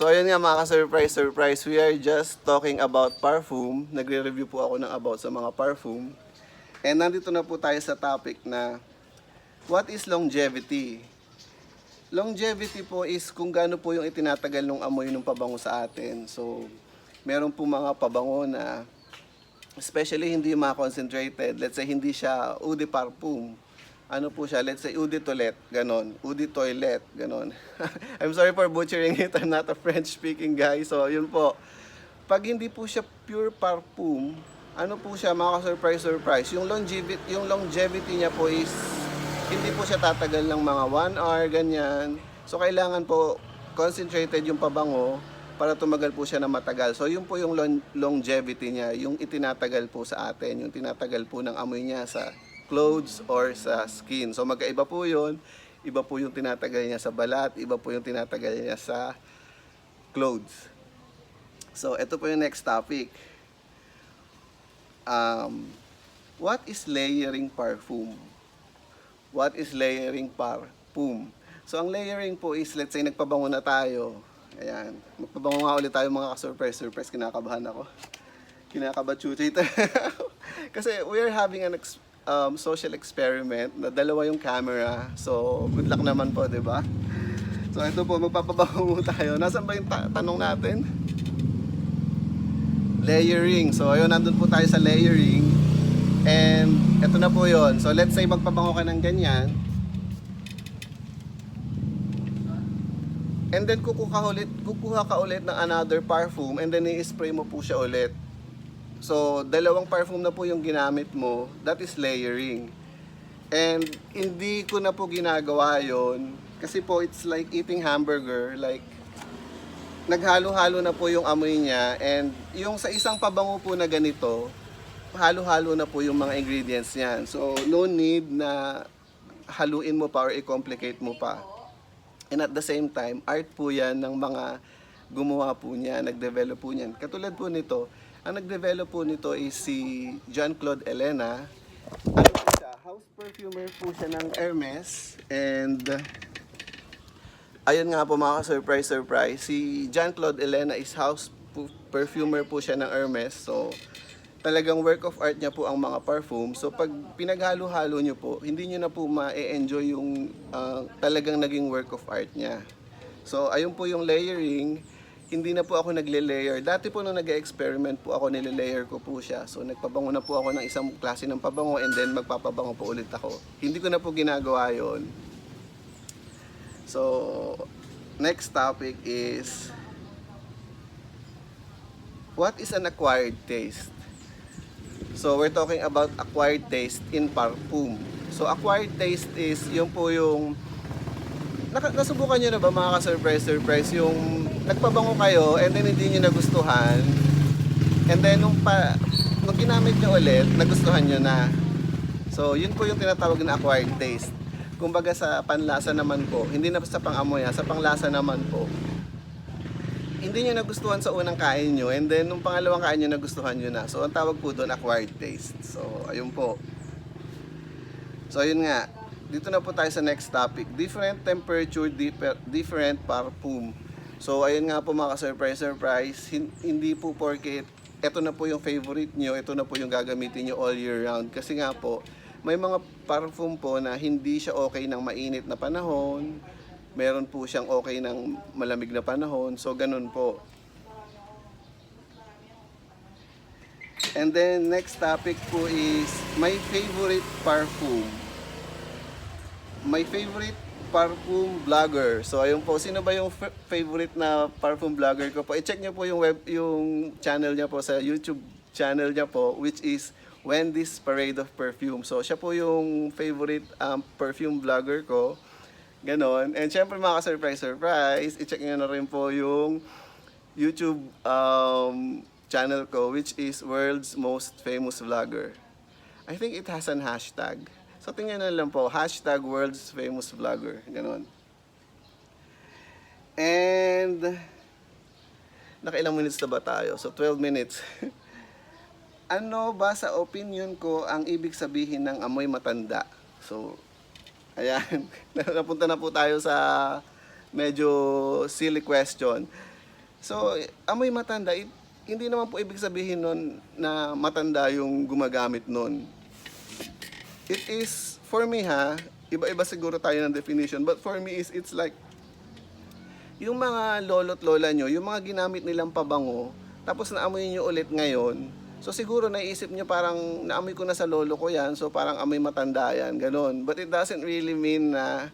So ayun nga mga ka-surprise, surprise. We are just talking about parfum. Nagre-review po ako ng about sa mga parfum. And nandito na po tayo sa topic na what is longevity? Longevity po is kung gaano po yung itinatagal ng amoy ng pabango sa atin. So, meron po mga pabango na especially hindi yung mga concentrated. Let's say hindi siya eau de parfum. Ano po siya? Let's say eau de toilette, ganon. Eau de toilette, ganon. I'm sorry for butchering it. I'm not a French speaking guy. So, yun po. Pag hindi po siya pure parfum, ano po siya, mga surprise surprise yung longevity, yung longevity niya po is hindi po siya tatagal ng mga 1 hour, ganyan. So, kailangan po concentrated yung pabango para tumagal po siya na matagal. So, yun po yung lon- longevity niya, yung itinatagal po sa atin, yung tinatagal po ng amoy niya sa clothes or sa skin. So, magkaiba po yun. Iba po yung tinatagal niya sa balat, iba po yung tinatagal niya sa clothes. So, ito po yung next topic. Um, what is layering parfum? What is layering parfum? So, ang layering po is, let's say, nagpabango na tayo. Ayan. Magpabango nga ulit tayo mga ka-surprise. Surprise, kinakabahan ako. Kinakabachuchi. Kasi we are having an um, social experiment na dalawa yung camera. So, good luck naman po, di ba? So, ito po, magpapabango tayo. Nasaan ba yung ta- tanong natin? Layering. So, ayun, nandun po tayo sa layering. And, ito na po yon So, let's say magpabango ka ng ganyan. And then, kukuha ulit, kukuha ka ulit ng another parfum and then i-spray mo po siya ulit. So, dalawang parfum na po yung ginamit mo. That is layering. And, hindi ko na po ginagawa yon Kasi po, it's like eating hamburger. Like, naghalo-halo na po yung amoy niya. And, yung sa isang pabango po na ganito, halo-halo na po yung mga ingredients niyan. So, no need na haluin mo pa or i-complicate mo pa. And at the same time, art po yan ng mga gumawa po niya, nag-develop po niyan. Katulad po nito, ang nag-develop po nito is si John-Claude Elena. Ano po siya? House perfumer po siya ng Hermes. And ayun nga po mga surprise surprise si John-Claude Elena is house perfumer po siya ng Hermes. So, talagang work of art niya po ang mga perfume. So pag pinaghalo-halo niyo po, hindi niyo na po ma-enjoy yung ah, talagang naging work of art niya. So ayun po yung layering. Hindi na po ako nagle-layer. Dati po nung nag-experiment po ako, nile-layer ko po siya. So nagpabango na po ako ng isang klase ng pabango and then magpapabango po ulit ako. Hindi ko na po ginagawa yon. So next topic is what is an acquired taste? So we're talking about acquired taste in parfum. So acquired taste is yung po yung Naka, nasubukan nyo na ba mga ka-surprise surprise yung nagpabango kayo and then hindi nyo nagustuhan? And then nung, pa, nung ginamit nyo ulit nagustuhan nyo na. So yun po yung tinatawag na acquired taste. Kumbaga sa panlasa naman po hindi na sa pangamoy ha, sa panglasa naman po hindi nyo nagustuhan sa unang kain nyo and then nung pangalawang kain nyo nagustuhan nyo na. So ang tawag po doon acquired taste. So ayun po. So ayun nga dito na po tayo sa next topic different temperature differ- different parfum so ayun nga po mga surprise surprise hin- hindi po porket ito na po yung favorite nyo ito na po yung gagamitin nyo all year round kasi nga po may mga parfum po na hindi siya okay ng mainit na panahon meron po siyang okay ng malamig na panahon. So, ganun po. And then, next topic po is my favorite parfum. My favorite parfum vlogger. So, ayun po. Sino ba yung favorite na parfum vlogger ko po? I-check niyo po yung web, yung channel niya po sa YouTube channel niya po, which is Wendy's Parade of Perfume. So, siya po yung favorite um, perfume vlogger ko. Ganon. And syempre mga ka-surprise, surprise, i-check nyo na rin po yung YouTube um, channel ko, which is World's Most Famous Vlogger. I think it has an hashtag. So tingnan na lang po, hashtag World's Famous Vlogger. Ganon. And, nakailang minutes na ba tayo? So 12 minutes. ano ba sa opinion ko ang ibig sabihin ng amoy matanda? So, ayan. Napunta na po tayo sa medyo silly question. So, amoy matanda, hindi naman po ibig sabihin nun na matanda yung gumagamit nun. It is, for me ha, iba-iba siguro tayo ng definition, but for me is, it's like, yung mga lolo't lola nyo, yung mga ginamit nilang pabango, tapos naamoy nyo ulit ngayon, so siguro naisip nyo parang naamoy ko na sa lolo ko yan, so parang amoy matanda yan, ganun. But it doesn't really mean na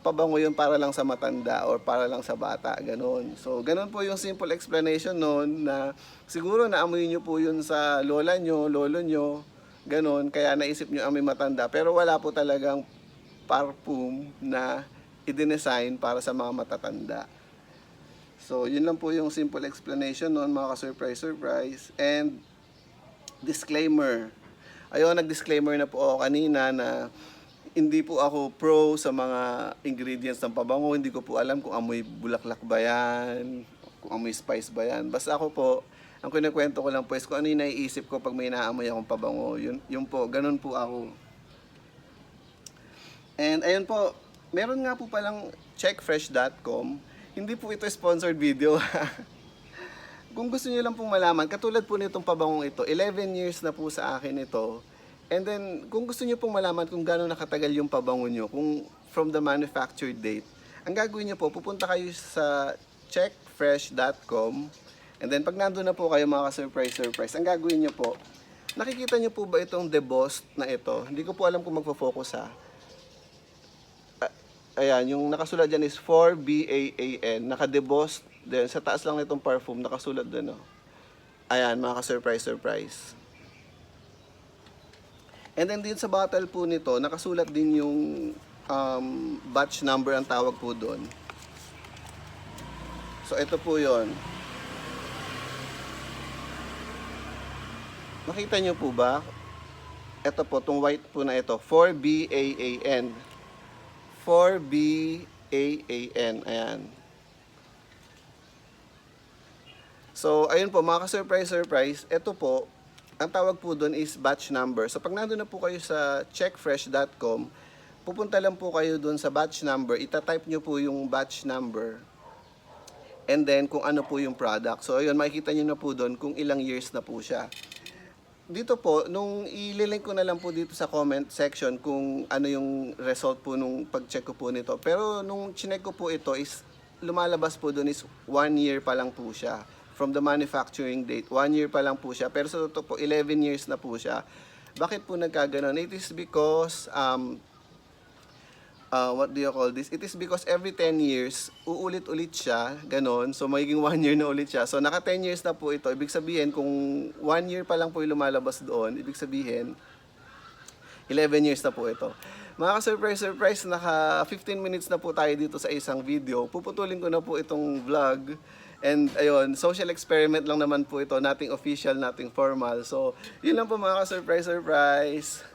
pabango yun para lang sa matanda or para lang sa bata, ganun. So, ganun po yung simple explanation noon na siguro naamoy nyo po yun sa lola nyo, lolo nyo, ganun, kaya naisip nyo amoy matanda. Pero wala po talagang parfum na i-design para sa mga matatanda. So, yun lang po yung simple explanation noon, mga ka-surprise, surprise. And, disclaimer. Ayun, nag-disclaimer na po ako kanina na hindi po ako pro sa mga ingredients ng pabango. Hindi ko po alam kung amoy bulaklak ba yan, kung amoy spice ba yan. Basta ako po, ang kinikwento ko lang po is kung ano yung naiisip ko pag may naamoy akong pabango. Yun, yun po, ganun po ako. And ayun po, meron nga po palang checkfresh.com. Hindi po ito sponsored video. Kung gusto niyo lang pong malaman, katulad po nitong pabangong ito, 11 years na po sa akin ito. And then, kung gusto niyo pong malaman kung gaano nakatagal yung pabango niyo, kung from the manufacture date, ang gagawin niyo po, pupunta kayo sa checkfresh.com. And then, pag nandun na po kayo mga ka-surprise, surprise, ang gagawin niyo po, nakikita niyo po ba itong debossed na ito? Hindi ko po alam kung magfo-focus ha. Ayan, yung nakasulat dyan is 4BAAN. Naka-debossed din. Sa taas lang nitong perfume, nakasulat din. Oh. Ayan, mga ka-surprise, surprise. And then din sa bottle po nito, nakasulat din yung um, batch number ang tawag po doon. So, ito po yon. Nakita nyo po ba? Ito po, itong white po na ito, 4BAAN. 4BAAN. Ayan. So, ayun po, mga ka-surprise, surprise. Ito po, ang tawag po doon is batch number. So, pag nandun na po kayo sa checkfresh.com, pupunta lang po kayo doon sa batch number. Ita-type nyo po yung batch number. And then, kung ano po yung product. So, ayun, makikita nyo na po doon kung ilang years na po siya dito po, nung ililink ko na lang po dito sa comment section kung ano yung result po nung pag-check ko po nito. Pero nung chinek ko po ito is lumalabas po doon is one year pa lang po siya. From the manufacturing date, one year pa lang po siya. Pero sa totoo po, 11 years na po siya. Bakit po nagkaganon? It is because um, uh, what do you call this? It is because every 10 years, uulit-ulit siya, ganon. So, magiging 1 year na ulit siya. So, naka 10 years na po ito. Ibig sabihin, kung 1 year pa lang po yung lumalabas doon, ibig sabihin, 11 years na po ito. Mga ka-surprise, surprise, naka 15 minutes na po tayo dito sa isang video. Puputulin ko na po itong vlog. And ayun, social experiment lang naman po ito, nating official, nating formal. So, yun lang po mga ka-surprise, surprise.